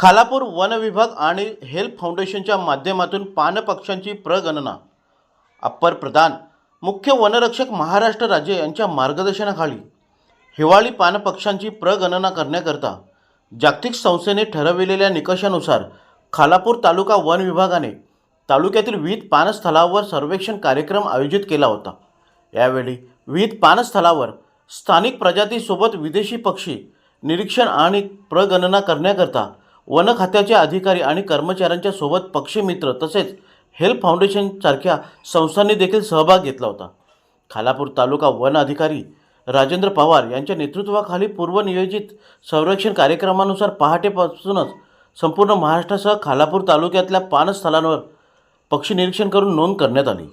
Khalapur one विभाग आणि help फाउंडेशनच्या माध्यमातून पानपक्ष्यांची प्रगणना. अप्पर प्रधान मुख्य वनरक्षक महाराष्ट्र राज्य यांच्या मार्गदर्शनाखाली हिवाळी पानपक्ष्यांची प्रगणना करण्याकरता जागतिक संस्थेने ठरविलेल्या निकषानुसार खालापूर तालुका वन विभागाने तालुक्यातील विविध पानस्थळावर सर्वेक्षण कार्यक्रम आयोजित केला होता. यावेळी विविध पानस्थळावर स्थानिक प्रजातीसोबत विदेशी पक्षी निरीक्षण आणि प्रगणना करण्याकरता वन खात्याचे अधिकारी आणि कर्मचाऱ्यांच्या सोबत पक्षीमित्र तसेच हेल्प फाउंडेशनसारख्या संस्थांनी देखील सहभाग घेतला होता. खालापूर तालुका वन अधिकारी राजेंद्र पवार यांच्या नेतृत्वाखाली पूर्वनियोजित संरक्षण कार्यक्रमानुसार पहाटेपासूनच संपूर्ण महाराष्ट्रासह खालापूर तालुक्यातल्या पानस्थळांवर पक्षी निरीक्षण करून नोंद करण्यात आली.